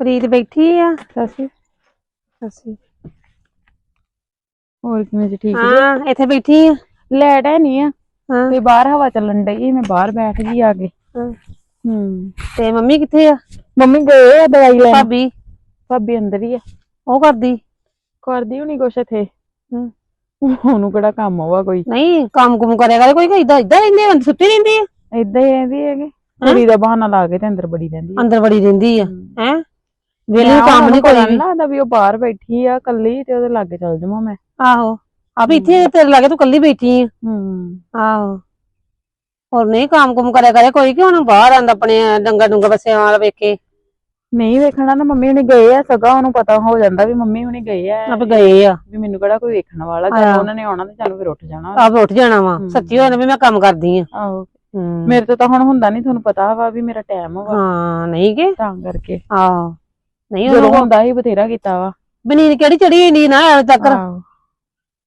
ਪ੍ਰੀਤ ਬੈਠੀ ਆ? ਸਸੀ। ਸਸੀ। ਹੋਰ ਕਿਵੇਂ ਜੀ ਠੀਕ ਜੀ? ਹਾਂ ਇੱਥੇ ਬੈਠੀ ਆ। ਲੈਟ ਹੈ ਨਹੀਂ ਆ। ਹਾਂ। ਤੇ ਬਾਹਰ ਹਵਾ ਚੱਲਣ ਡਈ ਮੈਂ ਬਾਹਰ ਬੈਠ ਗਈ ਆ ਕੇ। ਹਾਂ। ਹੂੰ। ਤੇ ਮੰਮੀ ਕਿੱਥੇ ਆ? ਮੰਮੀ ਗਏ ਆ ਦਵਾਈ ਲੈਣ। ਭਾਬੀ? ਭਾਬੀ ਅੰਦਰ ਹੀ ਆ। ਉਹ ਕਰਦੀ? ਕਰਦੀ ਹੁਣੀ ਕੁਛ ਇੱਥੇ। ਹੂੰ। ਉਹਨੂੰ ਕਿਹੜਾ ਕੰਮ ਹੋਵਾ ਕੋਈ? ਨਹੀਂ ਕੰਮ ਕੁਮ ਕਰਿਆ ਕਰੇ ਕੋਈ ਇਦਾਂ ਇਦਾਂ ਰਹਿੰਦੀ ਆ ਸੁੱਤੀ ਰਹਿੰਦੀ ਆ? ਏਦਾਂ ਹੀ ਰਹਿੰਦੀ ਹੈਗੇ। ਕੁੜੀ ਦਾ ਬਹਾਨਾ ਲਾ ਕੇ ਤੇ ਅੰਦਰ ਬੜੀ ਰਹਿੰਦੀ ਅੰਦਰ ਬੜੀ ਰਹਿੰਦੀ ਆ। ਹੂੰ। ਵੇਲੇ ਕੰਮ ਨਹੀਂ ਕੋਈ ਵੀ। ਲੱਗਦਾ ਵੀ ਉਹ ਬਾਹਰ ਬੈਠੀ ਆ ਕੱਲੀ ਤੇ ਉਹਦੇ ਲਾਗੇ ਚੱਲ ਜਾਵਾਂ ਮੈਂ। ਆਹੋ ਆ ਵੀ ਇੱਥੇ ਤੇਰੇ ਲਾਗੇ ਤੂੰ ਕੱਲੀ ਬੈਠੀ ਆ। ਹੂੰ। ਆਹੋ। ਹੋਰ ਨਹੀਂ ਕੰਮ ਕੁਮ ਕਰਿਆ ਕਰੇ ਕੋਈ ਕਿ ਹੁਣ ਬਾਹਰ ਆਂਦਾ ਆਪਣੇ ਡੰਗਾ ਡੁੰਗਾ ਬੱਸਿਆਂ ਵਾਲਾ ਵੇਖੇ ਨਹੀਂ ਵੇਖਣਾ ਨਾ ਮੰਮੀ ਹੁਣੀ ਗਏ ਆ ਸਗਾ ਉਹਨੂੰ ਪਤਾ ਹੋ ਜਾਂਦਾ ਵੀ ਮੰਮੀ ਹੁਣੀ ਗਏ ਆ। ਆਪ ਗਏ ਆ। ਵੀ ਮੈਨੂੰ ਕਿਹੜਾ ਕੋਈ ਵੇਖਣ ਵਾਲਾ। ਜਦੋਂ ਉਹਨਾਂ ਨੇ ਆਉਣਾ ਤੇ ਚੱਲ ਫਿਰ ਉੱਠ ਜਾਣਾ। ਆਪ ਉੱਠ ਜਾਣਾ ਵਾ। ਸੱਚੀ ਹੋਣਾ ਵੀ ਮੈਂ ਕੰਮ ਕਰਦੀ ਆ। ਆਹੋ। ਮੇਰੇ ਤੋਂ ਤਾਂ ਹੁਣ ਹੁੰਦਾ ਨਹੀਂ ਤੁਹਾਨੂੰ ਪਤਾ ਵਾ ਵੀ ਮੇਰਾ ਟਾਈਮ ਵਾ। ਹਾਂ ਨਹੀਂ ਕਿ ਤਾਂ ਕਰਕੇ। ਆਹੋ। ਨਹੀਂ ਜਦੋਂ ਉਹਨੂੰ ਹੁੰਦਾ ਹੀ ਬਥੇਰਾ ਕੀਤਾ ਵਾ। ਬਨੀਨ ਕਿਹੜੀ ਚੜੀ ਹੋਈ ਨਹੀਂ ਨਾ ਐਵੇਂ ਤੱਕ? ਆਹੋ।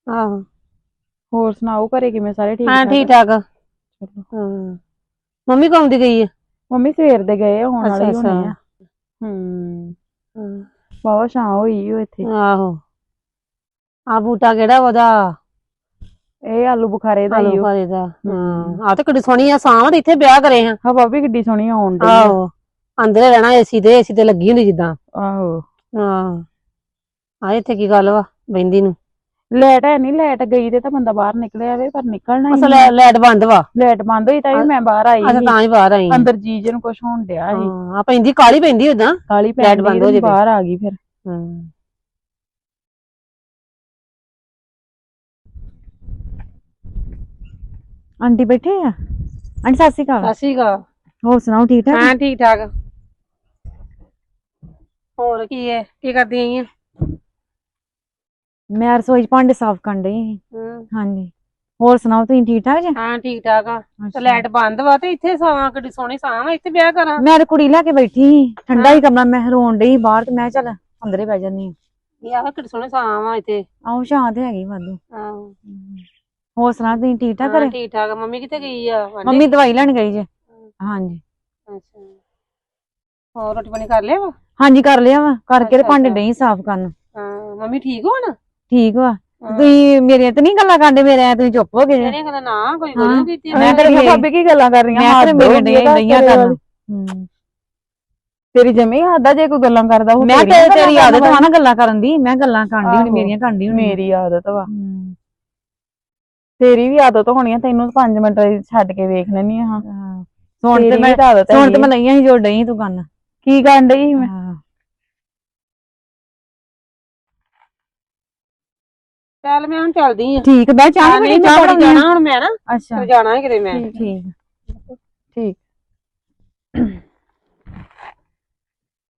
ਆਹੋ। ਹੋਰ ਸੁਣਾਓ ਘਰੇ ਕਿਵੇਂ ਸਾਰੇ ਠੀਕ ਹਾਂ ਠਾਕ? ਠੀਕ ਚਲੋ। ਹਾਂ। ਮੰਮੀ ਕੌਣ ਦੀ ਗਈ ਆ? ਮੰਮੀ ਸਵੇਰ ਦੇ ਗਏ ਆ, ਹੁਣ ਵਾਲੇ ਹੀ ਅੱਛਾ, ਹੋਣੇ ਆ। ਹੂੰ। ਬਾਵਾ ਛਾਂ ਹੋਈ ਓ ਇੱਥੇ। ਆਹੋ। ਆ ਬੂਟਾ ਕਿਹੜਾ ਉਹਦਾ? ਇਹ ਆਲੂ ਬੁਖਾਰੇ ਦਾ ਹੀ ਆਲੂ ਓ। ਖਾਰੇ ਦਾ ਹਾਂ। ਆ ਤੇ ਕਿੱਡੀ ਸੋਹਣੀ ਆ ਸਾਂ ਤੇ ਇੱਥੇ ਵਿਆਹ ਕਰੇ ਹਾਂ ਹਵਾ ਵੀ ਕਿੱਡੀ ਸੋਹਣੀ ਆਉਣ ਆ। ਆਹੋ। ਅੰਦਰੇ ਰਹਿਣਾ ਏਸੀ ਤੇ ਏਸੀ ਤੇ ਲੱਗੀ ਹੁੰਦੀ ਜਿੱਦਾਂ। ਆਹੋ। ਹਾਂ। ਆ ਇੱਥੇ ਕੀ ਗੱਲ ਵਾ ਬੈਂਦੀ ਨੂੰ। ਲਾਈਟ ਹੈ ਨਹੀਂ ਲਾਈਟ ਗਈ ਤੇ ਤਾਂ ਬੰਦਾ ਬਾਹਰ ਨਿਕਲਿਆ ਵੇ ਪਰ ਨਿਕਲਣਾ ਅਸਲ ਹੀ ਲਾਈਟ ਬੰਦ ਵਾ। ਲਾਈਟ ਬੰਦ ਹੋਈ ਤਾਂ ਵੀ ਮੈਂ ਬਾਹਰ ਆਈ ਅੱਛਾ ਸੀ। ਤਾਂ ਹੀ ਬਾਹਰ ਆਈ। ਅੰਦਰ ਜੀਜੇ ਨੂੰ ਕੁਛ ਹੋਣ ਡਿਆ ਸੀ। ਹਾਂ ਆ ਪੈਂਦੀ ਕਾਲੀ ਪੈਂਦੀ ਉਦਾਂ ਕਾਲੀ ਪੈ ਲਾਈਟ ਬੰਦ ਹੋ ਜੇ। ਬਾਹਰ ਆ ਗਈ ਫਿਰ। ਹੂੰ। ਆਂਟੀ ਬੈਠੇ ਆ? ਆਂਟੀ ਸਤਿ ਸ਼੍ਰੀ ਅਕਾਲ। ਅਸੀਗਾ ਹੋਰ ਸੁਣਾਓ ਠੀਕ ਠਾਕ? ਹਾਂ ਠੀਕ ਠਾਕ। ਹੋਰ ਕੀ ਹੈ ਕੀ ਕਰਦੀ ਆਈ ਆ? ਮੈਂ ਰਸੋਈ 'ਚ ਭਾਂਡੇ ਸਾਫ਼ ਕਰਨ ਡਈ ਸੀ। ਹੂੰ। ਹਾਂਜੀ। ਹੋਰ ਸੁਣਾਓ ਤੁਸੀਂ ਠੀਕ ਠਾਕ ਜੀ? ਹਾਂ ਠੀਕ ਠਾਕ ਆ। ਤੇ ਲਾਈਟ ਬੰਦ ਵਾ ਤੇ ਇੱਥੇ ਸਾਂ ਕਿੱਡੀ ਸੋਹਣੀ ਸਾਂ ਵਾ ਇੱਥੇ ਵਿਆਹ ਕਰਾਂ। ਮੈਂ ਤਾਂ ਕੁੜੀ ਲੈ ਕੇ ਬੈਠੀ ਸੀ ਠੰਡਾ ਹੀ ਕਮਰਾ ਮੈਂ ਰੋਣ ਡਈ ਬਾਹਰ ਤੇ ਮੈਂ ਚੱਲ ਅੰਦਰੇ ਬਹਿ ਜਾਂਦੀ ਇਹ ਆਹ ਕਿੱਡੀ ਸੋਹਣੀ ਸਾਂ ਵਾ ਇੱਥੇ। ਆਉ ਸ਼ਾਂਤ ਹੈਗੀ ਵਾਧੂ। ਆਹੋ। ਹੋਰ ਸੁਣਾ ਤੁਸੀਂ ਠੀਕ ਠਾਕ ਘਰੇ? ਠੀਕ ਠਾਕ। ਮੰਮੀ ਕਿੱਥੇ ਗਈ ਆ? ਮੰਮੀ ਦਵਾਈ ਲੈਣ ਗਈ ਜੇ। ਹਾਂਜੀ। ਅੱਛਾ। ਹੋਰ ਰੋਟੀ ਪਾਣੀ ਕਰ ਲਿਆ ਵਾ? ਹਾਂਜੀ ਕਰ ਲਿਆ ਵਾ। ਕਰਕੇ ਤੇ ਭਾਂਡੇ। ਡਈ ਸਾਫ਼ ਕਰਨ। ਹਾਂ ਮੰਮੀ ਠੀਕ ਹੋਣ? ਠੀਕ ਵਾ। ਹਾਂ। ਤੁਸੀਂ ਮੇਰੀਆਂ ਤੇ ਨਹੀਂ ਗੱਲਾਂ ਕਰਦੇ ਮੇਰੇ ਐ ਤੁਸੀਂ ਚੁੱਪ ਹੋ ਗਏ ਇਹਨੇ ਕਹਿੰਦਾ ਨਾ ਕੋਈ ਹਾਂ। ਗੱਲ ਨਹੀਂ ਕੀਤੀ ਮੈਂ ਤਾਂ ਭਾਬੀ ਕੀ ਗੱਲਾਂ ਕਰ ਰਹੀਆਂ? ਮੈਂ ਤਾਂ ਮੇਰੇ ਡਈਆਂ ਕਰਨ। ਹੂੰ। ਤੇਰੀ ਜਮੀ ਆਦਾ ਜੇ ਕੋਈ ਗੱਲਾਂ ਕਰਦਾ ਉਹ ਮੈਂ ਤੇ ਤੇਰੀ ਆਦਤ ਵਾ ਨਾ ਗੱਲਾਂ ਕਰਨ ਦੀ। ਮੈਂ ਗੱਲਾਂ ਕਰਦੀ ਆਹੋ। ਹੁਣੀ ਮੇਰੀਆਂ ਕਰਦੀ ਹੁਣੀ। ਮੇਰੀ ਆਦਤ ਵਾ। ਹੂੰ। ਤੇਰੀ ਵੀ ਆਦਤ ਹੋਣੀ ਆ ਤੈਨੂੰ 5 ਮਿੰਟ ਛੱਡ ਕੇ ਵੇਖ ਲੈਣੀ ਆ ਹਾਂ। ਹਾਂ। ਸੁਣ ਤੇ ਮੈਂ ਸੁਣ ਤੇ ਮੈਂ ਆ। ਲਈਆਂ ਸੀ ਜੋ ਡਈ ਤੂੰ ਕਰਨ। ਕੀ ਕਰਨ ਡਈ ਮੈਂ ਹਾਂ। ਚੱਲ ਮੈਂ ਹੁਣ ਚੱਲਦੀ ਆ। ਠੀਕ ਬੈ ਚਾਹ ਨਹੀਂ ਚਾਹ ਜਾਣਾ ਹੁਣ ਮੈਂ ਨਾ ਅੱਛਾ। ਜਾਣਾ ਹੈ ਕਿਤੇ ਮੈਂ। ਠੀਕ ਠੀਕ।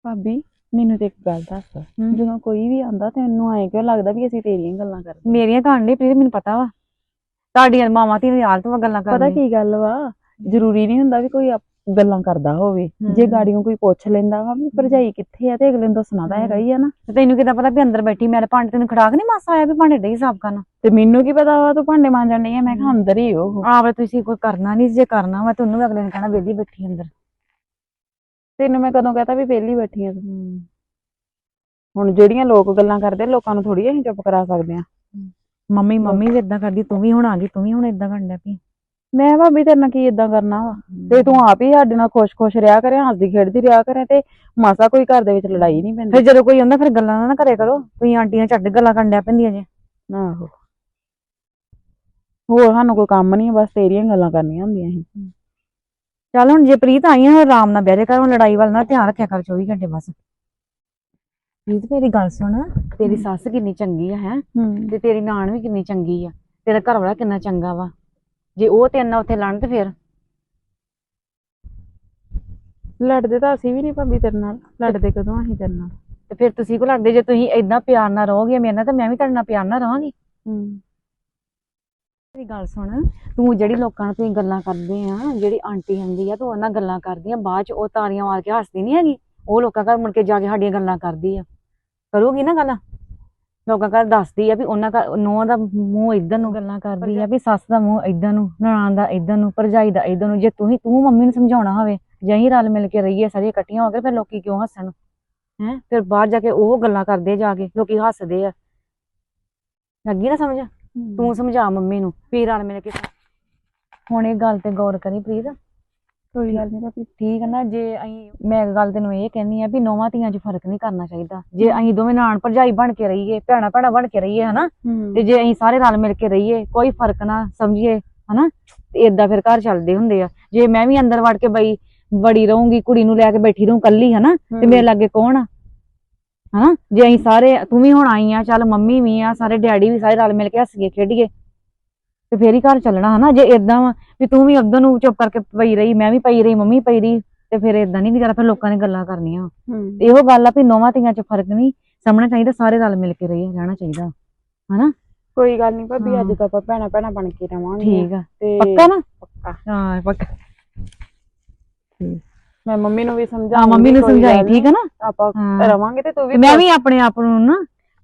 ਭਾਬੀ ਮੈਨੂੰ ਤੇ ਇੱਕ ਗੱਲ ਦੱਸ। ਜਦੋਂ ਕੋਈ ਵੀ ਆਂਦਾ ਤੈਨੂੰ ਐਂ ਕਿਉਂ ਲੱਗਦਾ ਵੀ ਅਸੀਂ ਤੇਰੀਆਂ ਗੱਲਾਂ ਕਰਦੇ ਮੇਰੀਆਂ ਕਹਾਣੀ ਨਹੀਂ ਪ੍ਰੀਤ ਮੈਨੂੰ ਪਤਾ ਵਾ। ਤੁਹਾਡੀਆਂ ਮਾਵਾਂ ਦੀ ਹਾਲਤ ਵਾ ਗੱਲਾਂ ਪਤਾ ਕਰਦੀ ਕੀ ਗੱਲ ਵਾ? ਜ਼ਰੂਰੀ ਨਹੀਂ ਹੁੰਦਾ ਵੀ ਕੋਈ ਗੱਲਾਂ ਕਰਦਾ ਹੋਵੇ ਜੇ। ਗਾੜੀਆਂ ਕੋਈ ਪੁੱਛ ਲੈਂਦਾ ਵਾ ਵੀ ਭਰਜਾਈ ਕਿੱਥੇ ਆ ਤੇ ਅਗਲੇ ਨੂੰ ਦੱਸਣਾ ਤਾਂ ਹੈਗਾ ਹੀ ਆ ਨਾ। ਤੇ ਤੈਨੂੰ ਕਿਦਾਂ ਪਤਾ ਵੀ ਅੰਦਰ ਬੈਠੀ ਮੇਰੇ ਭਾਂਡੇ ਤੈਨੂੰ ਖੜਾਕ ਨਹੀਂ ਮਾਸਾ ਆਇਆ ਵੀ ਭਾਂਡੇ ਡਈ ਸਾਫ਼ ਕਰਨ? ਤੇ ਮੈਨੂੰ ਕੀ ਪਤਾ ਵਾ ਤੂੰ ਭਾਂਡੇ ਮਾਂਜਣ ਡਈ ਆ? ਮੈਂ ਕਿਹਾ ਅੰਦਰ ਹੀ ਉਹ। ਆਵੇ ਤੁਸੀਂ ਕੋਈ ਕਰਨਾ ਨਹੀਂ ਜੇ ਕਰਨਾ ਵਾ ਤੇ ਉਹਨੂੰ ਵੀ ਅਗਲੇ ਨੇ ਕਹਿਣਾ ਵਿਹਲੀ ਬੈਠੀ ਅੰਦਰ। ਤੈਨੂੰ ਮੈਂ ਕਦੋਂ ਕਹਤਾ ਵੀ ਵਿਹਲੀ ਬੈਠੀ ਆ ਤੂੰ। ਹੁਣ ਜਿਹੜੀਆਂ ਲੋਕ ਗੱਲਾਂ ਕਰਦੇ ਲੋਕਾਂ ਨੂੰ ਥੋੜੀ ਅਸੀਂ ਚੁੱਪ ਕਰਾ ਸਕਦੇ ਆ। ਮੰਮੀ ਮੰਮੀ ਵੀ ਇਦਾਂ ਕਰਦੀ ਤੂੰ ਵੀ ਹੁਣ ਆ ਗਈ ਤੂੰ ਵੀ ਹੁਣ ਇਦਾਂ ਕਰਨ ਲੱਗ ਪਈ। ਮੈਂ ਭਾਬੀ ਤੇਰੇ ਨਾਲ ਕੀ ਇਦਾਂ ਕਰਨਾ ਵਾ? ਤੇ ਤੂੰ ਆਪ ਹੀ ਸਾਡੇ ਨਾਲ ਖੁਸ਼-ਖੁਸ਼ ਰਿਹਾ ਕਰੇ ਹੱਸਦੀ ਖੇਡਦੀ ਰਿਹਾ ਕਰੇ ਤੇ ਮਾਸਾ ਕੋਈ ਘਰ ਦੇ ਵਿੱਚ ਲੜਾਈ ਨਹੀਂ ਪੈਂਦੀ। ਫਿਰ ਜਦੋਂ ਕੋਈ ਆਉਂਦਾ ਫਿਰ ਗੱਲਾਂ ਨਾ ਕਰਿਆ ਕਰੋ। ਤੁਸੀਂ ਆਂਟੀਆਂ ਝੱਡ ਗੱਲਾਂ ਕਰਨ ਡਿਆ ਪੈਂਦੀਆਂ ਜੇ। ਆਹੋ। ਹੋਰ ਸਾਨੂੰ ਕੋਈ ਕੰਮ ਨਹੀਂ ਬਸ ਤੇਰੀਆਂ ਗੱਲਾਂ ਕਰਨੀਆਂ ਹੁੰਦੀਆਂ ਸੀ। ਚੱਲ ਹੁਣ ਜੇ ਪ੍ਰੀਤ ਆਈ ਆ ਆਰਾਮ ਨਾਲ ਬਹਿ ਜਾ ਕਰ ਹੁਣ ਲੜਾਈ ਵੱਲ ਨਾ ਧਿਆਨ ਰੱਖਿਆ ਕਰ 24 ਘੰਟੇ ਬਸ। ਪ੍ਰੀਤ ਮੇਰੀ ਗੱਲ ਸੁਣ। ਤੇਰੀ ਸੱਸ ਕਿੰਨੀ ਚੰਗੀ ਆ ਹੈ? ਹੂੰ। ਤੇ ਤੇਰੀ ਨਾਨ ਵੀ ਕਿੰਨੀ ਚੰਗੀ ਆ। ਤੇਰਾ ਘਰ ਵਾਲਾ ਕਿੰਨਾ ਚੰਗਾ ਵਾ? ਜੇ ਉਹ ਤੇਰੇ ਨਾਲ ਉੱਥੇ ਲੜਨ ਤੇ ਫਿਰ? ਲੜਦੇ ਤਾਂ ਅਸੀਂ ਵੀ ਨਹੀਂ ਭਾਬੀ ਤੇਰੇ ਨਾਲ। ਲੜਦੇ ਕਦੋਂ ਅਸੀਂ ਤੇਰੇ ਨਾਲ? ਤੇ ਫਿਰ ਤੁਸੀਂ ਕੋ ਲੜਦੇ? ਜੇ ਤੁਸੀਂ ਏਦਾਂ ਪਿਆਰ ਨਾਲ ਰਹੋਗੇ ਮੇਰੇ ਨਾਲ ਤਾਂ ਮੈਂ ਵੀ ਤੁਹਾਡੇ ਨਾਲ ਪਿਆਰ ਨਾਲ ਰਹਾਂਗੀ। ਹੂੰ। ਮੇਰੀ ਗੱਲ ਸੁਣ ਤੂੰ ਜਿਹੜੀ ਲੋਕਾਂ ਨਾਲ ਤੁਸੀਂ ਗੱਲਾਂ ਕਰਦੇ ਆ ਜਿਹੜੀ ਆਂਟੀ ਹੁੰਦੀ ਆ ਤੂੰ ਉਹਨਾਂ ਗੱਲਾਂ ਕਰਦੀ ਆ ਬਾਅਦ ਚ ਉਹ ਤਾਰੀਆਂ ਮਾਰ ਕੇ ਹੱਸਦੀ ਨਹੀਂ ਹੈਗੀ? ਉਹ ਲੋਕਾਂ ਘਰ ਮੁੜ ਕੇ ਜਾ ਕੇ ਸਾਡੀਆਂ ਗੱਲਾਂ ਕਰਦੀ ਆ। ਕਰੂਗੀ ਨਾ ਗੱਲਾਂ? ਲੋਕਾਂ ਘਰ ਦੱਸਦੀ ਆ ਵੀ ਉਹਨਾਂ ਘਰ ਨੂੰਹ ਦਾ ਮੂੰਹ ਇਧਰ ਨੂੰ ਗੱਲਾਂ ਕਰਦੀ ਆ ਵੀ ਸੱਸ ਦਾ ਮੂੰਹ ਇਧਰ ਨੂੰ ਨਨਾਣ ਦਾ ਇਧਰ ਨੂੰ ਭਰਜਾਈ ਦਾ ਇਧਰ ਨੂੰ। ਜੇ ਤੂੰ ਹੀ ਤੂੰ ਮੰਮੀ ਨੂੰ ਸਮਝਾਉਣਾ ਹੋਵੇ ਜੇ ਅਸੀਂ ਰਲ ਮਿਲ ਕੇ ਰਹੀਏ ਸਾਰੇ ਇਕੱਠੀਆਂ ਹੋ ਕੇ ਫਿਰ ਲੋਕੀ ਕਿਉਂ ਹੱਸਣ? ਹੈ? ਫਿਰ ਬਾਹਰ ਜਾ ਕੇ ਉਹ ਗੱਲਾਂ ਕਰਦੇ ਜਾ ਕੇ ਲੋਕੀ ਹੱਸਦੇ ਆ। ਲੱਗੀ ਨਾ ਸਮਝ? ਤੂੰ ਸਮਝਾ ਮੰਮੀ ਨੂੰ ਵੀ ਰਲ ਮਿਲ ਕੇ। ਹੁਣ ਇਹ ਗੱਲ ਤੇ ਗੌਰ ਕਰੀ ਪ੍ਰੀਤ। ਕੋਈ ਗੱਲ ਨਹੀਂ ਭਾਬੀ ਠੀਕ ਹੈ ਨਾ ਜੇ ਅਸੀਂ ਮੈਂ ਇੱਕ ਗੱਲ ਤੈਨੂੰ ਇਹ ਕਹਿੰਨੀ ਆ ਵੀ ਨੌਵਾਂ ਧੀਆਂ 'ਚ ਫ਼ਰਕ ਨਹੀਂ ਕਰਨਾ ਚਾਹੀਦਾ। ਜੇ ਅਸੀਂ ਦੋਵੇਂ ਨਾਨ ਭਰਜਾਈ ਬਣ ਕੇ ਰਹੀਏ ਭੈਣਾ ਭੈਣਾ ਬਣ ਕੇ ਰਹੀਏ ਹਨਾ? ਤੇ ਜੇ ਅਸੀਂ ਸਾਰੇ ਰਲ ਮਿਲ ਕੇ ਰਹੀਏ ਕੋਈ ਫ਼ਰਕ ਨਾ ਸਮਝੀਏ ਹਨਾ? ਤੇ ਏਦਾਂ ਫਿਰ ਘਰ ਚੱਲਦੇ ਹੁੰਦੇ ਆ। ਜੇ ਮੈਂ ਵੀ ਅੰਦਰ ਵੜ ਕੇ ਬਈ ਬੜੀ ਰਹੂੰਗੀ ਕੁੜੀ ਨੂੰ ਲੈ ਕੇ ਬੈਠੀ ਰਹੂੰ ਕੱਲੀ ਹਨਾ? ਤੇ ਮੇਰੇ ਲਾਗੇ ਕੌਣ ਆ? ਹਨਾ? ਜੇ ਅਸੀਂ ਸਾਰੇ ਤੂੰ ਵੀ ਹੁਣ ਆਈ ਆ ਚੱਲ ਮੰਮੀ ਵੀ ਆ ਸਾਰੇ ਡੈਡੀ ਵੀ ਸਾਰੇ ਰਲ ਮਿਲ ਕੇ ਹੱਸੀਏ ਖੇਡੀਏ। ਤੇ ਫੇਰ ਹੀ ਘਰ ਚੱਲਣਾ ਹਨਾ ਜੇ ਏਦਾਂ ਵਾ ਵੀ ਤੂੰ ਵੀ ਉਧਰ ਨੂੰ ਚੁੱਪ ਕਰਕੇ ਪਈ ਰਹੀ ਮੈਂ ਵੀ ਪਈ ਰਹੀ ਮੰਮੀ ਪਈ ਰਹੀ ਤੇ ਫਿਰ ਏਦਾਂ ਨਹੀਂ ਗੁਜ਼ਾਰਾ ਫਿਰ ਲੋਕਾਂ ਨੇ ਗੱਲਾਂ ਕਰਨੀਆਂ। ਇਹੋ ਗੱਲ ਆ ਵੀ ਨੌਵਾਂ ਧੀਆਂ 'ਚ ਫ਼ਰਕ ਨਹੀਂ ਸਮਝਣਾ ਚਾਹੀਦਾ ਸਾਰੇ ਰਲ ਮਿਲ ਕੇ ਰਹੀਏ ਰਹਿਣਾ ਚਾਹੀਦਾ ਹਨਾ? ਕੋਈ ਗੱਲ ਨਹੀਂ ਭਾਬੀ। ਅੱਜ ਤਾਂ ਆਪਾਂ ਭੈਣਾ ਭੈਣਾ ਬਣ ਕੇ ਰਵਾਂਗੇ। ਠੀਕ ਆ। ਤੇ ਪੱਕਾ ਨਾ? ਪੱਕਾ। ਹਾਂ ਪੱਕਾ। ਮੈਂ ਮੰਮੀ ਨੂੰ ਵੀ ਸਮਝਾ ਮੰਮੀ ਨੂੰ ਸਮਝਾਈ ਠੀਕ ਆ ਨਾ? ਆਪਾਂ ਰਵਾਂਗੇ ਤੇ ਤੂੰ ਵੀ ਮੈਂ ਵੀ ਆਪਣੇ ਆਪ ਨੂੰ ਨਾ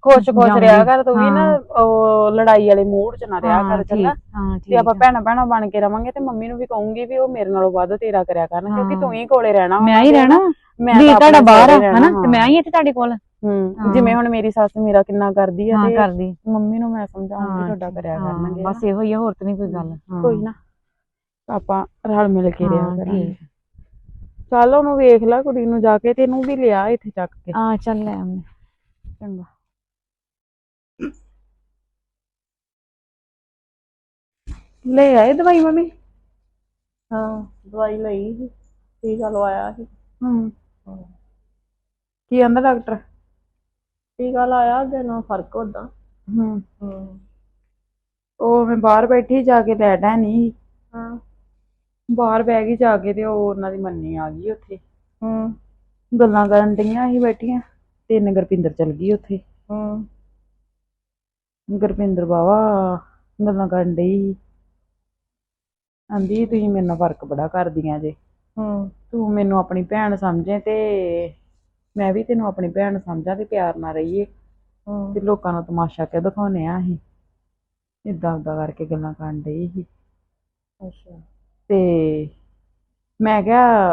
ਖੁਸ਼ ਖੁਸ਼। ਰਿਹਾ ਕਰ ਤੂੰ ਵੀ ਨਾ ਹਾਂ। ਉਹ ਲੜਾਈ ਵਾਲੇ ਮੂਡ ਚ ਨਾ ਰਿਹਾ ਹਾਂ ਕਰ ਚੰਗਾ ਹਾਂ ਤੇ ਆਪਾਂ। ਭੈਣਾ ਭੈਣਾ ਬਣ ਕੇ ਰਵਾਂਗੇ ਤੇ ਮੰਮੀ ਨੂੰ ਵੀ ਕਹੂੰਗੀ ਵੀ ਉਹ ਮੇਰੇ ਨਾਲੋਂ ਵੱਧ ਤੇਰਾ ਕਰਿਆ ਕਰਨ ਕਿਉਂਕਿ ਹਾਂ। ਤੂੰ ਹੀ ਕੋਲੇ ਰਹਿਣਾ ਮੈਂ ਹੀ ਰਹਿਣਾ। ਮੈਂ ਤਾਂ ਤੁਹਾਡਾ ਬਾਹਰ ਆ ਹਨਾ ਤੇ ਮੈਂ ਹੀ ਇੱਥੇ ਤੁਹਾਡੇ ਕੋਲ ਹੂੰ ਹਾਂ। ਜਿਵੇਂ ਹੁਣ ਮੇਰੀ ਸੱਸ ਮੇਰਾ ਕਿੰਨਾ ਕਰਦੀ ਆ ਹਾਂ ਤੇ ਕਰਦੀ ਮੰਮੀ ਨੂੰ ਮੈਂ ਸਮਝਾਉਂਗੀ ਹਾਂ, ਤੁਹਾਡਾ ਕਰਿਆ ਹਾਂ, ਕਰਨਗੇ ਬਸ ਇਹੋ ਹੀ ਆ ਹੋਰ ਤਾਂ ਨਹੀਂ ਕੋਈ ਗੱਲ ਹਾਂ। ਕੋਈ ਨਾ ਆਪਾਂ ਰਲ ਮਿਲ ਕੇ ਰਿਹਾ ਹਾਂ, ਕਰਾਂਗੇ ਚੱਲ ਉਹਨੂੰ ਵੇਖ ਲੈ ਕੁੜੀ ਨੂੰ ਜਾ ਕੇ ਤੈਨੂੰ ਵੀ ਲਿਆ ਇੱਥੇ ਚੱਕ ਕੇ ਆ ਚੱਲ ਲੈ ਆਉਂਦੇ ਚੰਗਾ ਲੈ ਆਏ ਦਵਾਈ ਮੰਮੀ? ਹਾਂ ਦਵਾਈ ਲਈ ਸੀ ਟੀਕਾ ਲਵਾਇਆ ਸੀ। ਹੂੰ। ਕੀ ਆਂਦਾ ਡਾਕਟਰ? ਟੀਕਾ ਲਾਇਆ ਉਹਦੇ ਨਾਲ ਫ਼ਰਕ ਹੁੰਦਾ ਹੂੰ। ਹੂੰ। ਉਹ ਮੈਂ ਬਾਹਰ ਬੈਠੀ ਜਾ ਕੇ ਲੈਟ ਹੈ ਨਹੀਂ ਹਾਂ। ਬਾਹਰ ਬਹਿ ਗਈ ਜਾ ਕੇ ਤੇ ਉਹ ਉਹਨਾਂ ਦੀ ਮੰਨੀ ਆ ਗਈ ਉੱਥੇ। ਹੂੰ। ਗੱਲਾਂ ਕਰਨ ਡਈਆਂ ਸੀ ਬੈਠੀਆਂ ਤਿੰਨ ਗੁਰਪਿੰਦਰ ਚਲ ਗਈ ਉੱਥੇ। ਹੂੰ। ਗੁਰਪਿੰਦਰ ਬਾਵਾ ਗੱਲਾਂ ਕਰਨ ਡਈ ਸੀ। ਆਂਦੀ ਤੁਸੀਂ ਮੇਰੇ ਨਾਲ ਫ਼ਰਕ ਬੜਾ ਕਰਦੀਆਂ ਜੇ। ਹੂੰ। ਤੂੰ ਮੈਨੂੰ ਆਪਣੀ ਭੈਣ ਸਮਝੇ ਤੇ ਮੈਂ ਵੀ ਤੈਨੂੰ ਆਪਣੀ ਭੈਣ ਸਮਝਾਂ ਤੇ ਪਿਆਰ ਨਾਲ ਰਹੀਏ। ਹੂੰ। ਤੇ ਲੋਕਾਂ ਨੂੰ ਤਮਾਸ਼ਾ ਕਿਉਂ ਦਿਖਾਉਨੇ ਆ ਅਸੀਂ? ਇਦਾਂ ਉਦਾਂ ਕਰਕੇ ਗੱਲਾਂ ਕਰਨ ਡਈ ਸੀ। ਅੱਛਾ। ਤੇ ਮੈਂ ਕਿਹਾ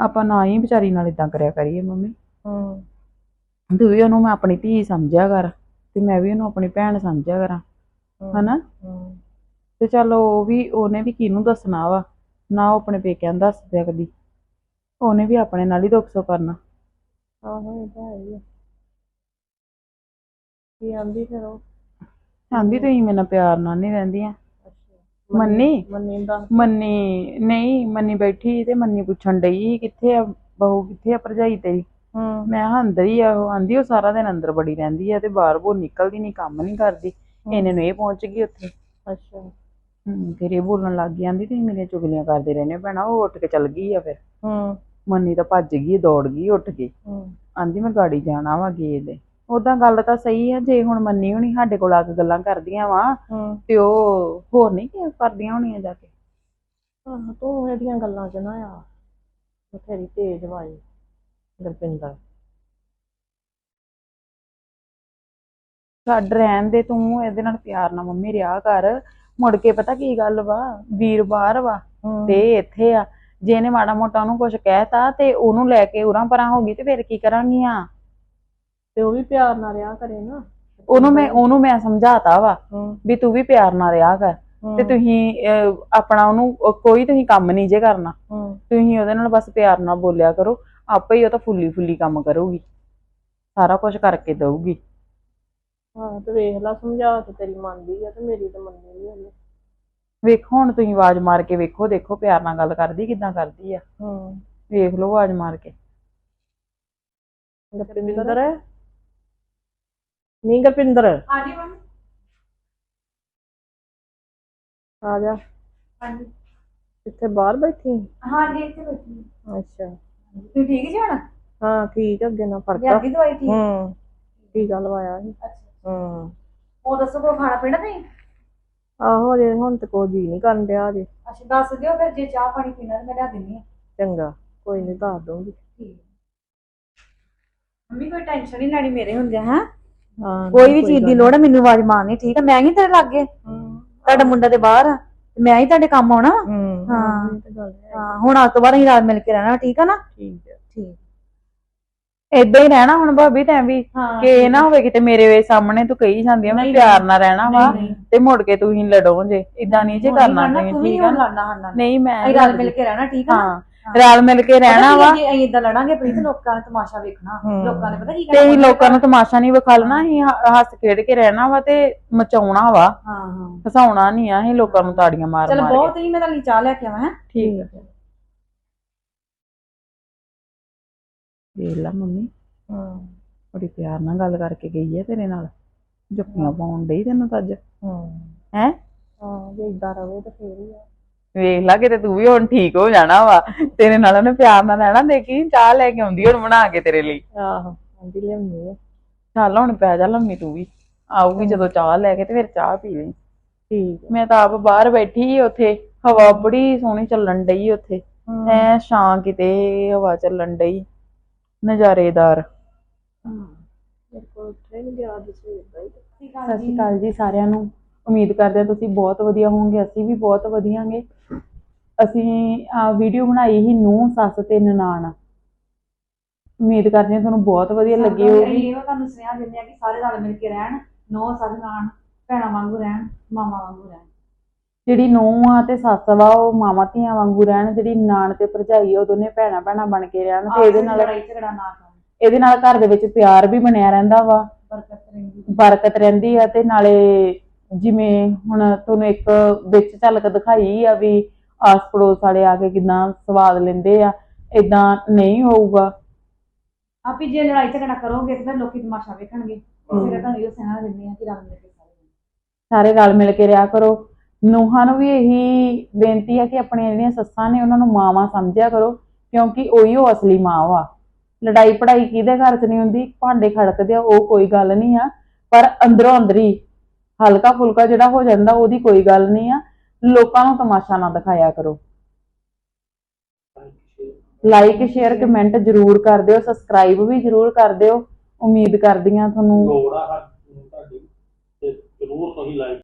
ਆਪਾਂ ਨਾ ਹੀ ਵਿਚਾਰੀ ਨਾਲ ਇਦਾਂ ਕਰਿਆ ਕਰੀਏ ਮੰਮੀ। ਹੂੰ। ਤੂੰ ਵੀ ਉਹਨੂੰ ਮੈਂ ਆਪਣੀ ਧੀ ਸਮਝਿਆ ਕਰ ਤੇ ਮੈਂ ਵੀ ਉਹਨੂੰ ਆਪਣੀ ਭੈਣ ਸਮਝਿਆ ਕਰਾਂ। ਹਨਾ? ਤੇ ਚੱਲ ਉਹ ਵੀ ਉਹਨੇ ਵੀ ਕਿਹਨੂੰ ਦੱਸਣਾ ਵਾ? ਨਾ ਉਹ ਆਪਣੇ ਪੇਕਿਆਂ ਨੂੰ ਦੱਸ ਸਕਦੀ ਉਹਨੇ ਵੀ ਆਪਣੇ ਨਾਲ ਹੀ ਦੁੱਖ ਸੁੱਖ ਕਰਨਾ। ਆਹੋ ਇਹ ਤਾਂ ਹੈ ਹੀ ਆ। ਕੀ ਆਂਦੀ ਫਿਰ ਉਹ? ਆਂਦੀ ਤੁਸੀਂ ਮੇਰੇ ਨਾਲ ਪਿਆਰ ਨਾਲ ਨਹੀਂ ਰਹਿੰਦੀਆਂ। ਮੰਨੀ ਮੰਨੀ? ਦਾ ਮੰਨੀ ਨਹੀਂ ਮੰਨੀ ਬੈਠੀ ਤੇ ਮੰਨੀ ਪੁੱਛਣ ਡਈ ਕਿੱਥੇ ਆ ਬਹੂ ਕਿੱਥੇ ਆ ਭਰਜਾਈ ਤੇਰੀ? ਹੂੰ। ਮੈਂ ਕਿਹਾ ਅੰਦਰ ਹੀ ਆ ਉਹ ਆਂਦੀ ਉਹ ਸਾਰਾ ਦਿਨ ਅੰਦਰ ਬੜੀ ਰਹਿੰਦੀ ਆ ਤੇ ਬਾਹਰ ਬੋ ਨਿਕਲਦੀ ਨਹੀਂ ਕੰਮ ਨਹੀਂ ਕਰਦੀ। ਇਹਨੇ ਨੂੰ ਇਹ ਪਹੁੰਚ ਗਈ ਉੱਥੇ। ਅੱਛਾ। ਹੂੰ ਫਿਰ ਇਹ ਬੋਲਣ ਲੱਗ ਗਈ ਆਂਦੀ ਤੁਸੀਂ ਮੇਰੀਆਂ ਚੁਗਲੀਆਂ ਕਰਦੇ ਰਹਿੰਦੇ ਹੋ ਭੈਣਾ ਉਹ ਉੱਠ ਕੇ ਚੱਲ ਗਈ ਆ ਫਿਰ। ਹੂੰ ਮੰਨੀ ਤਾਂ ਭੱਜ ਗਈ ਦੌੜ ਗਈ ਉੱਠ ਕੇ। ਹੂੰ ਆਂਦੀ ਮੈਂ ਗਾੜੀ ਜਾਣਾ ਵਾ ਗੇ ਦੇ ਉਦਾਂ ਗੱਲ ਤਾਂ ਸਹੀ ਆ ਜੇ ਹੁਣ ਮੰਨੀ ਹੋਣੀ ਸਾਡੇ ਕੋਲ ਆ ਕੇ ਗੱਲਾਂ ਕਰਦੀਆਂ ਵਾ ਹੂੰ ਤੇ ਉਹ ਹੋਰ ਨਹੀਂ ਕੀ ਕਰਦੀਆਂ ਹੋਣੀਆਂ ਜਾ ਕੇ। ਆਹ ਤੂੰ ਇਹਦੀਆਂ ਗੱਲਾਂ ਚ ਨਾ ਆ। ਬਥੇਰੀ ਤੇਜ਼ ਵਾਈ ਗੁਰਪਿੰਦਰ। ਛੱਡ ਰਹਿਣ ਦੇ ਤੂੰ ਇਹਦੇ ਨਾਲ ਪਿਆਰ ਨਾਲ ਮੰਮੀ ਰਿਹਾ ਕਰ। ਮੁੜ ਕੇ ਪਤਾ ਕੀ ਗੱਲ ਵਾ? ਵੀਰ ਬਾਹਰ ਵਾ ਤੇ ਇੱਥੇ ਆ। ਜੇ ਇਹਨੇ ਮਾੜਾ ਮੋਟਾ ਉਹਨੂੰ ਕੁਝ ਕਹਿਤਾ ਤੇ ਉਹਨੂੰ ਲੈ ਕੇ ਉਰਾਂ ਪਰਾਂ ਹੋ ਗਈ ਤੇ ਫਿਰ ਕੀ ਕਰਾਂਗੀਆਂ ਤੇ ਉਹ ਵੀ ਪਿਆਰ ਨਾਲ ਰਿਹਾ ਕਰੇ ਨਾ। ਉਹਨੂੰ ਮੈਂ ਉਹਨੂੰ ਮੈਂ ਸਮਝਾਤਾ ਵਾ ਵੀ ਤੂੰ ਵੀ ਪਿਆਰ ਨਾਲ ਰਿਹਾ ਕਰ। ਤੇ ਤੁਸੀਂ ਆਪਣਾ ਉਹਨੂੰ ਕੋਈ ਤੁਸੀਂ ਕੰਮ ਨਹੀਂ ਜੇ ਕਰਨਾ। ਤੁਸੀਂ ਉਹਦੇ ਨਾਲ ਬਸ ਪਿਆਰ ਨਾਲ ਬੋਲਿਆ ਕਰੋ। ਆਪੇ ਹੀ ਉਹ ਤਾਂ ਫੁੱਲੀ ਫੁੱਲੀ ਕੰਮ ਕਰੂਗੀ। ਸਾਰਾ ਕੁਝ ਕਰਕੇ ਦਊਗੀ। ਹਾਂ ਤੇ ਵੇਖ ਲਾ ਸਮਝਾ ਤੇ ਤੇਰੀ ਮੰਨਦੀ ਆ ਤੇ ਮੇਰੀ ਤਾਂ ਮੰਨੀ ਨਹੀਂ ਉਹਨੇ ਵੇਖੋ ਹੁਣ ਤੁਸੀਂ ਆਵਾਜ਼ ਮਾਰ ਕੇ ਵੇਖੋ ਦੇਖੋ ਪਿਆਰ ਨਾਲ ਗੱਲ ਕਰਦੀ ਕਿਦਾਂ ਕਰਦੀ ਆ। ਹੂੰ। ਵੇਖ ਲਓ ਆਵਾਜ਼ ਮਾਰ ਕੇ। ਗੁਰਪਿੰਦਰ ਨਹੀਂ ਗੁਰਪਿੰਦਰ। ਹਾਂਜੀ ਮੰਮੀ। ਆ ਜਾ। ਹਾਂਜੀ। ਇੱਥੇ ਬਾਹਰ ਬੈਠੀ? ਹਾਂਜੀ ਇੱਥੇ ਬੈਠੀ ਅੱਛਾ। ਤੂੰ ਠੀਕ ਜੀ ਹੁਣ? ਹਾਂ ਠੀਕ ਆ, ਅੱਗੇ ਨਾ ਫ਼ਰਕ ਆ ਲਿਆਦੀ ਦਵਾਈ ਠੀਕ? ਹੂੰ। ਟੀਕਾ ਲਵਾਇਆ ਸੀ? ਅੱਛਾ। ਹੂੰ ਉਹ ਦੱਸੋ ਕੋ ਖਾਣਾ ਪੀਣਾ ਨਹੀਂ ਆਹੋ ਜੇ ਹੁਣ ਤੇ ਕੋਈ ਜੀ ਨਹੀਂ ਕਰਨ ਡਿਆ ਜੇ ਅੱਛਾ ਦੱਸ ਦਿਓ ਫਿਰ ਜੇ ਚਾਹ ਪਾਣੀ ਪੀਣਾ ਤਾਂ ਮੈਂ ਲਿਆ ਦਿੰਨੀ ਆ ਚੰਗਾ ਕੋਈ ਨਹੀਂ ਦੱਸ ਦੂੰਗੀ ਮੰਮੀ ਕੋਈ ਟੈਨਸ਼ਨ ਨਹੀਂ ਲੈਣੀ ਮੇਰੇ ਹੁੰਦਿਆਂ ਹੈ? ਹਾਂ ਕੋਈ ਵੀ ਚੀਜ਼ ਦੀ ਲੋੜ ਹੈ ਮੈਨੂੰ ਆਵਾਜ਼ ਮਾਰਨੀ ਠੀਕ ਹੈ? ਮੈਂ ਹੀ ਤੇਰੇ ਲਾਗੇ। ਤੁਹਾਡਾ ਮੁੰਡਾ ਤੇ ਬਾਹਰ ਆ ਤੇ ਮੈਂ ਹੀ ਤੁਹਾਡੇ ਕੰਮ ਆਉਣਾ। ਹੂੰ ਹਾਂ। ਹੈ ਹਾਂ। ਹੁਣ ਅੱਜ ਤੋਂ ਬਾਅਦ ਅਸੀਂ ਰਾਤ ਮਿਲ ਕੇ ਰਹਿਣਾ ਠੀਕ ਆ ਨਾ? ਠੀਕ ਹੈ। ਠੀਕ। ਏਦਾਂ ਹੀ ਰਹਿਣਾ ਹੁਣ ਭਾਬੀ ਤੈਂ ਵੀ ਹਾਂ। ਕਿ ਇਹ ਨਾ ਹੋਵੇ ਕਿਤੇ ਮੇਰੇ ਵੇ ਸਾਹਮਣੇ ਤੂੰ ਕਹੀ ਜਾਂਦੀ ਆ ਮੈਂ ਨਹੀਂ, ਪਿਆਰ ਨਾਲ ਰਹਿਣਾ ਵਾ ਨਹੀਂ, ਨਹੀਂ। ਤੇ ਮੁੜ ਕੇ ਤੂੰ ਹੀ ਲੜੋ ਜੇ ਇਦਾਂ ਨਹੀਂ ਜੇ ਕਰਨਾ ਤੂੰ ਵੀ ਠੀਕ ਹੁਣ ਆ ਨਾ? ਲੜਨਾ ਹੜਨਾ ਨਹੀਂ ਮੈਂ ਅਸੀਂ ਰਲ ਮਿਲ ਕੇ ਰਹਿਣਾ ਠੀਕ ਆ ਨਾ? ਹਾਂ ਰਲ ਮਿਲ ਕੇ ਰਹਿਣਾ ਵਾ। ਜੇ ਅਸੀਂ ਇਦਾਂ ਲੜਾਂਗੇ ਪ੍ਰੀਤ ਲੋਕਾਂ ਨੇ ਤਮਾਸ਼ਾ ਵੇਖਣਾ। ਹਮ। ਲੋਕਾਂ ਨੇ ਪਤਾ ਕੀ ਤੇ ਅਸੀਂ ਲੋਕਾਂ ਨੂੰ ਤਮਾਸ਼ਾ ਨਹੀਂ ਵਿਖਾਲਣਾ ਅਸੀਂ ਹ- ਹੱਸ ਖੇਡ ਕੇ ਰਹਿਣਾ ਵਾ ਤੇ ਮਚਾਉਣਾ ਵਾ। ਹਾਂ ਹਾਂ। ਹਸਾਉਣਾ ਨਹੀਂ ਆ ਅਸੀਂ ਲੋਕਾਂ ਨੂੰ ਤਾੜੀਆਂ ਮਾਰ ਚਲ ਮਾਰ ਕੇ। ਬਹੁਤ ਹੀ ਮੈਂ ਤਾਂ ਚਾਹ ਲੈ ਕੇ ਆਵਾਂ ਹੈਂ। ਠੀਕ ਆ। ਵੇਖ ਲਾ ਮੰਮੀ। ਹਾਂ। ਬੜੀ ਪਿਆਰ ਨਾਲ ਗੱਲ ਕਰਕੇ ਗਈ ਹੈ ਤੇਰੇ ਨਾਲ। ਜੱਫੀਆਂ ਪਾਉਣ ਡਈ ਤੈਨੂੰ ਤਾਂ ਅੱਜ। ਹਾਂ। ਹੈ? ਹਾਂ ਜੇ ਇਦਾਂ ਰਵੇ ਤਾਂ ਫੇਰ ਹੀ ਆ। ਵੇਖ ਲਾ ਕਿਤੇ ਤੂੰ ਵੀ ਹੁਣ ਠੀਕ ਹੋ ਜਾਣਾ ਵਾ। ਤੇਰੇ ਨਾਲ ਉਹਨੇ ਪਿਆਰ ਨਾਲ ਰਹਿਣਾ ਦੇਖੀ ਚਾਹ ਲੈ ਕੇ ਆਉਂਦੀ ਹੁਣ ਬਣਾ ਕੇ ਤੇਰੇ ਲਈ। ਆਹੋ ਆਂਦੀ ਲਿਆਉਂਦੀ ਆ। ਚੱਲ ਹੁਣ ਪੈ ਜਾ ਲੰਮੀ ਤੂੰ ਵੀ। ਆਊਗੀ ਜਦੋਂ ਚਾਹ ਲੈ ਕੇ ਤੇ ਫਿਰ ਚਾਹ ਪੀ ਲਈ। ਠੀਕ ਮੈਂ ਤਾਂ ਆਪ ਬਾਹਰ ਬੈਠੀ ਉੱਥੇ। ਹਵਾ ਬੜੀ ਸੋਹਣੀ ਚੱਲਣ ਡਈ ਉੱਥੇ। ਐ ਛਾਂ ਕਿਤੇ ਹਵਾ ਚੱਲਣ ਡਈ। ਨਜ਼ਾਰੇਦਾਰ। ਮੇਰੇ ਕੋਲ ਉੱਠਿਆ ਨਹੀਂ ਗਿਆ ਅੱਜ ਸਵੇਰ ਦਾ ਹੀ। ਸਤਿ ਸ਼੍ਰੀ ਅਕਾਲ ਜੀ। ਸਾਰਿਆਂ ਨੂੰ। ਉਮੀਦ ਕਰਦੇ ਹਾਂ ਤੁਸੀਂ ਬਹੁਤ ਵਧੀਆ ਹੋਵੋਗੇ ਅਸੀਂ ਵੀ ਬਹੁਤ ਵਧੀਆਂਗੇ। ਅਸੀਂ ਆ ਵੀਡੀਓ ਬਣਾਈ ਸੀ ਨੂੰ ਸੱਸ ਤੇ ਨਨਾਣ। ਉਮੀਦ ਕਰਦੇ ਹਾਂ ਤੁਹਾਨੂੰ ਬਹੁਤ ਵਧੀਆ ਲੱਗੀ ਹੋਊਗੀ। ਇਹੋ ਤੁਹਾਨੂੰ ਸੁਨੇਹਾ ਦਿੰਦੇ ਆ ਕਿ ਸਾਰੇ ਰਲ ਮਿਲ ਕੇ ਰਹਿਣ ਨੌ ਸਾਰੇ ਨਾਲ ਭੈਣਾਂ ਵਾਂਗੂ ਰਹਿਣ ਮਾਮਾ ਵਾਂਗੂ ਰਹਿਣ। ਜਿਹੜੀ ਨੂੰਹ ਆ ਤੇ ਸੱਸ ਵਾ ਉਹ ਮਾਵਾਂ ਧੀਆਂ ਵਾਂਗੂ ਰਹਿਣ ਜਿਹੜੀ ਨਾਨ ਤੇ ਭਰਜਾਈ ਆ ਉਹ ਦੋਨੇ ਭੈਣਾਂ ਭੈਣਾਂ ਬਣ ਕੇ ਰਹਿਣ ਤੇ ਇਹਦੇ ਨਾਲ ਲੜਾਈ ਝਗੜਾ ਨਾ ਕਰਨ ਇਹਦੇ ਨਾਲ ਘਰ ਦੇ ਵਿੱਚ ਪਿਆਰ ਵੀ ਬਣਿਆ ਰਹਿੰਦਾ ਵਾ। ਬਰਕਤ ਰਹਿੰਦੀ। ਬਰਕਤ ਰਹਿੰਦੀ ਆ ਤੇ ਨਾਲੇ ਜਿਵੇਂ ਹੁਣ ਤੁਹਾਨੂੰ ਇੱਕ ਵਿੱਚ ਝਲਕ ਦਿਖਾਈ ਆ ਵੀ ਆਸ ਪੜੋਸ ਵਾਲੇ ਆ ਕੇ ਕਿਦਾਂ ਸਵਾਦ ਲੈਂਦੇ ਆ ਇਦਾਂ ਨਹੀਂ ਹੋਊਗਾ। ਆਪੀ ਜੇ ਲੜਾਈ ਝਗੜਾ ਕਰੋਗੇ ਤੇ ਫਿਰ ਲੋਕੀ ਤਮਾਸ਼ਾ ਵੇਖਣਗੇ। ਫਿਰ ਤੁਹਾਨੂੰ ਇਹ ਸੁਨੇਹਾ ਦਿੰਦੇ ਆ ਕਿ ਰਲ ਮਿਲ ਕੇ ਸਾਰੇ। ਸਾਰੇ ਰਲ ਮਿਲ ਕੇ ਰਿਹਾ ਕਰੋ। ਨੂੰਹਾਂ ਨੂੰ ਵੀ ਇਹੀ ਬੇਨਤੀ ਹੈ ਕਿ ਆਪਣੀਆਂ ਜਿਹੜੀਆਂ ਸੱਸਾਂ ਨੇ ਉਹਨਾਂ ਨੂੰ ਮਾਵਾਂ ਸਮਝਿਆ ਕਰੋ, ਕਿਉਂਕਿ ਉਹੀ ਉਹ ਅਸਲੀ ਮਾਂ ਵਾ। ਲੜਾਈ ਪੜਾਈ ਕਿਹਦੇ ਘਰ 'ਚ ਨਹੀਂ ਹੁੰਦੀ, ਭਾਂਡੇ ਖੜਕਦੇ ਆ, ਉਹ ਕੋਈ ਗੱਲ ਨਹੀਂ ਆ। ਪਰ ਅੰਦਰੋਂ ਅੰਦਰੀ ਹਲਕਾ ਫੁਲਕਾ ਜਿਹੜਾ ਹੋ ਜਾਂਦਾ, ਉਹਦੀ ਕੋਈ ਗੱਲ ਨਹੀਂ ਆ। ਲੋਕਾਂ ਨੂੰ ਤਮਾਸ਼ਾ ਨਾ ਦਿਖਾਇਆ ਕਰੋ। ਲਾਈਕ ਸ਼ੇਅਰ ਕਮੈਂਟ ਜਰੂਰ ਕਰ ਦਿਓ ਸਬਸਕ੍ਰਾਈਬ ਵੀ ਜਰੂਰ ਕਰ ਦਿਓ। ਉਮੀਦ ਕਰਦੀ ਹਾਂ ਤੁਹਾਨੂੰ ਲੋੜ ਆ ਤੁਹਾਡੀ, ਤੇ ਜ਼ਰੂਰ ਤੁਸੀਂ ਲਾਈਕ